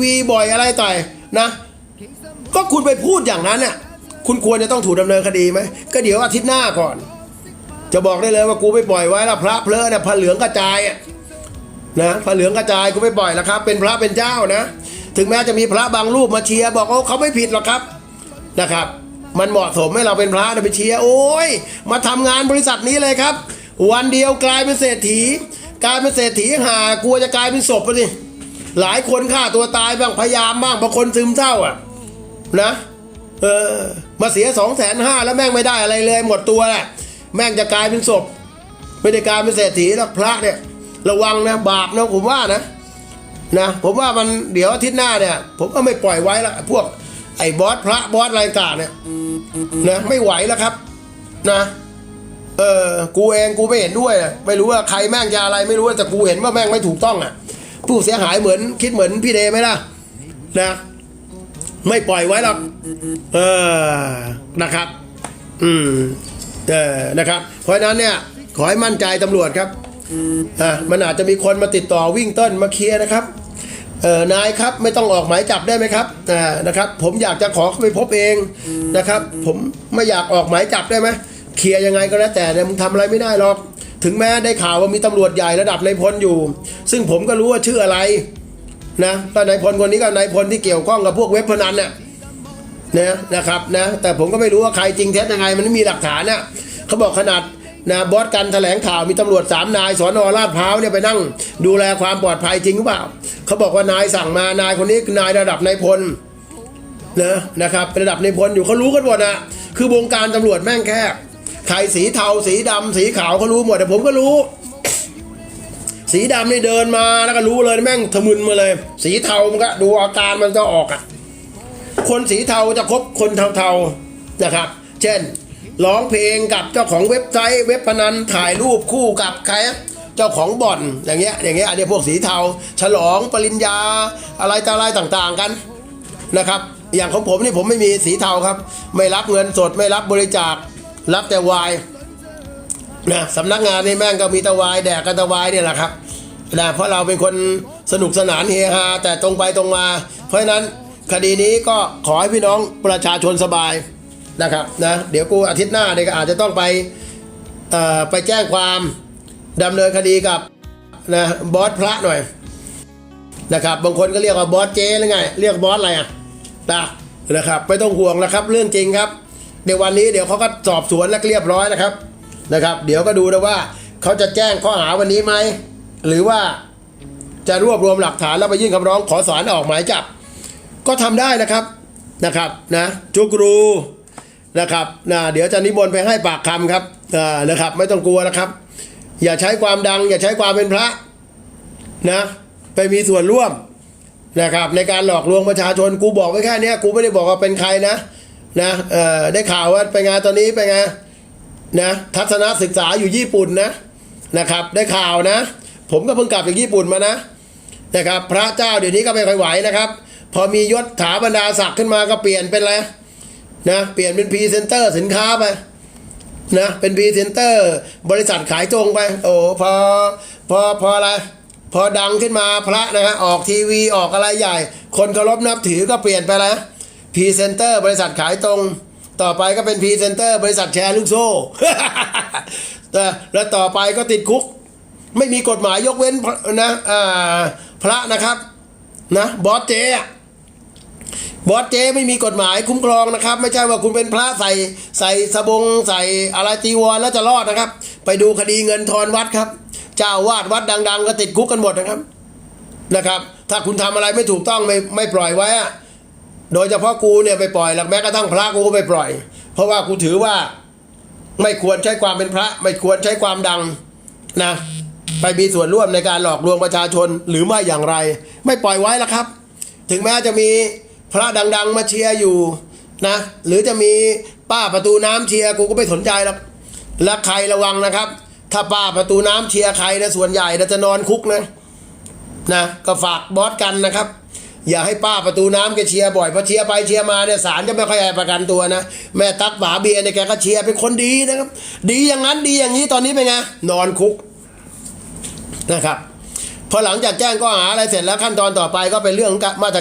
วีบ่อยอะไรต่อยนะ ก็คุณไปพูดอย่างนั้นเนี่ยคุณควรจะต้องถูกดำเนินคดีไหมก็เดี๋ยวอาทิตย์หน้าก่อน จะบอกได้เลยว่ากูไม่ปล่อยไว้ละพระเพลอะเนี่ยพระเหลืองกระจายนะพระเหลืองกระจายกูไม่ปล่อยแล้วครับ เป็นพระเป็นเจ้านะ ถึงแม้จะมีพระบางรูปมาเชียร์บอกว่าเขาไม่ผิดหรอกครับนะครับ มันเหมาะสมให้เราเป็นพระนะไปเชียร์โอ้ยมาทำงานบริษัทนี้เลยครับ วันเดียวกลายเป็นเศรษฐี กลายเป็นเศรษฐีหากลัวจะกลายเป็นศพไปสิ หลายคนฆ่าตัวตายบ้างพยายามบ้างบางคนซึมเศร้าอะ นะ เออ มาเสียสองแสนห้าแล้วแม่งไม่ได้อะไรเลยหมดตัวแหละแม่งจะกลายเป็นศพ ไม่ได้กลายเป็นเศรษฐีแล้วพระเนี่ย ระวังนะบาปนะผมว่านะนะผมว่ามันเดี๋ยวอาทิตย์หน้าเนี่ย ผมก็ไม่ปล่อยไว้ละพวกไอ้บอสพระบอสอะไรต่างเนี่ยนะไม่ไหวแล้วครับ นะเออกูเองกูไม่เห็นด้วย ไม่รู้ว่าใครแม่งจะอะไร ไม่รู้แต่กูเห็นว่าแม่งไม่ถูกต้องอะ ผู้เสียหายเหมือนคิดเหมือนพี่เดไหมล่ะนะ ไม่ปล่อยไว้หรอกเออนะครับ อืมเออนะครับ เพราะนั้นเนี่ย ขอให้มั่นใจตำรวจครับอ่ามันอาจจะมีคนมาติดต่อวิ่งเต้นมาเคลียร์นะครับเออนายครับไม่ต้องออกหมายจับได้ไหมครับอ่านะครับ ผมอยากจะขอเข้าไปพบเองนะครับ ผมไม่อยากออกหมายจับได้ไหมเคลียร์ยังไงก็แล้วแต่เนี่ยมึงทำอะไรไม่ได้หรอก ถึงแม้ได้ข่าวว่ามีตำรวจใหญ่ระดับนายพลอยู่ ซึ่งผมก็รู้ว่าชื่ออะไรนะก็นายพลคนนี้ก็นายพลที่เกี่ยวข้องกับพวกเว็บพนันเนี่ยนะนะครับนะแต่ผมก็ไม่รู้ว่าใครจริงเท็จยังไง มันไม่มีหลักฐานเนี่ยเขาบอกขนาดนะบอสกันแถลงข่าวมีตำรวจสามนายสอนอลาดพร้าวเนี่ยไปนั่ง ดูแลความปลอดภัยจริงหรือเปล่าเขาบอกว่านายสั่งมานายคนนี้นายระดับนายพลนะนะครับเป็นระดับนายพลอยู่เขารู้กันหมดนะคือวงการตำรวจแม่งแค่ ใครสีเทาสีดำสีขาวเขารู้หมดแต่ผมก็รู้ สีดำนี่เดินมาแล้วก็รู้เลยแม่งทะมึนมาเลย สีเทามันก็ดูอาการมันจะออกอะคนสีเทาจะคบคนเทาๆนะครับ เช่นร้องเพลงกับเจ้าของเว็บไซต์เว็บพนันถ่ายรูปคู่กับใครอะเจ้าของบ่อนอย่างเงี้ยอย่างเงี้ยอันนี้พวกสีเทา ฉลองปริญญาอะไรต่ออะไรต่างๆกันนะครับ อย่างของผมนี่ผมไม่มีสีเทาครับ ไม่รับเงินสดไม่รับบริจาค รับแต่วายนะสำนักงานนี่แม่งก็มีตะวายแดกกันตะวายเนี่ยแหละครับนะเพราะเราเป็นคนสนุกสนานเฮฮาแต่ตรงไปตรงมา เพราะฉะนั้นคดีนี้ก็ขอให้พี่น้องประชาชนสบายนะครับนะเดี๋ยวกูอาทิตย์หน้าเนี่ยก็อาจจะต้องไปเอ่อไปแจ้งความดำเนินคดีกับนะบอสพระหน่อยนะครับบางคนก็เรียกว่าบอสเจหรือไง เรียกบอสอะไรอะนะนะครับไม่ต้องห่วงนะครับ เรื่องจริงครับ เดี๋ยววันนี้เดี๋ยวเขาก็สอบสวนและเรียบร้อยนะครับนะครับ เดี๋ยวก็ดูนะว่าเขาจะแจ้งข้อหาวันนี้ไหมหรือว่าจะรวบรวมหลักฐานแล้วไปยื่นคำร้องขอสารออกหมายจับ ก็ทำได้นะครับนะครับนะจุกรูนะครับนะเดี๋ยวจะนิมนต์ไปให้ปากคำครับอ่านะครับ ไม่ต้องกลัวนะครับ อย่าใช้ความดัง อย่าใช้ความเป็นพระนะไปมีส่วนร่วมนะครับในการหลอกลวงประชาชนกูบอกไว้แค่นี้กูไม่ได้บอกว่าเป็นใครนะ นะเอ่อได้ข่าวว่าไปงานตอนนี้ไปไงนะทัศนศึกษาอยู่ญี่ปุ่นนะนะครับ ได้ข่าวนะ ผมก็เพิ่งกลับจากญี่ปุ่นมานะนะครับ พระเจ้าเดี๋ยวนี้ก็ไม่ค่อยไหวนะครับ พอมียศถาบรรดาศักดิ์ขึ้นมาก็เปลี่ยนเป็นอะไรนะเปลี่ยนเป็นพรีเซนเตอร์สินค้าไปนะเป็นพรีเซนเตอร์บริษัทขายตรงไป โอ้พอพอพออะไรพอดังขึ้นมาพระนะฮะออกทีวีออกอะไรใหญ่ คนเคารพนับถือก็เปลี่ยนไปแล้ว พรีเซนเตอร์บริษัทขายตรง ต่อไปก็เป็นพรีเซนเตอร์บริษัทแชร์ลูกโซ่แต่แล้วต่อไปก็ติดคุก ไม่มีกฎหมายยกเว้นนะพระนะครับนะบอสเจบอสเจไม่มีกฎหมายคุ้มครองนะครับ ไม่ใช่ว่าคุณเป็นพระใส่ใส่สบงใส่อะไรจีวรแล้วจะรอดนะครับ ไปดูคดีเงินทอนวัดครับ เจ้าวาดวัดดัง ๆ ก็ติดคุกกันหมดนะครับนะครับ ถ้าคุณทำอะไรไม่ถูกต้องไม่ไม่ปล่อยไว้อะ โดยเฉพาะกูเนี่ยไปปล่อยหลักแม้กระทั่งพระกูก็ไปปล่อย เพราะว่ากูถือว่าไม่ควรใช้ความเป็นพระ ไม่ควรใช้ความดังนะไปมีส่วนร่วมในการหลอกลวงประชาชนหรือไม่อย่างไร ไม่ปล่อยไว้ล้วครับ ถึงแม้จะมีพระดัง ๆ มาเชียร์อยู่นะหรือจะมีป้าประตูน้ำเชียร์กูก็ไม่สนใจหรอกและใครระวังนะครับ ถ้าป้าประตูน้ำเชียร์ใครนะส่วนใหญ่จะนอนคุกนะนะก็ฝากบอสกันนะครับ อย่าให้ป้าประตูน้ำแกเชียร์บ่อยพอเชียร์ไปเชียร์มาเนี่ยศาลจะไม่ค่อยให้ประกันตัวนะ แม่ตักฝาเบียร์เนี่ยแกก็เชียร์เป็นคนดีนะครับ ดีอย่างนั้นดีอย่างนี้ตอนนี้เป็นไงนอนคุกนะครับพอหลังจากแจ้งข้อหาอะไรเสร็จแล้วขั้นตอนต่อไปก็เป็นเรื่องของการมาตร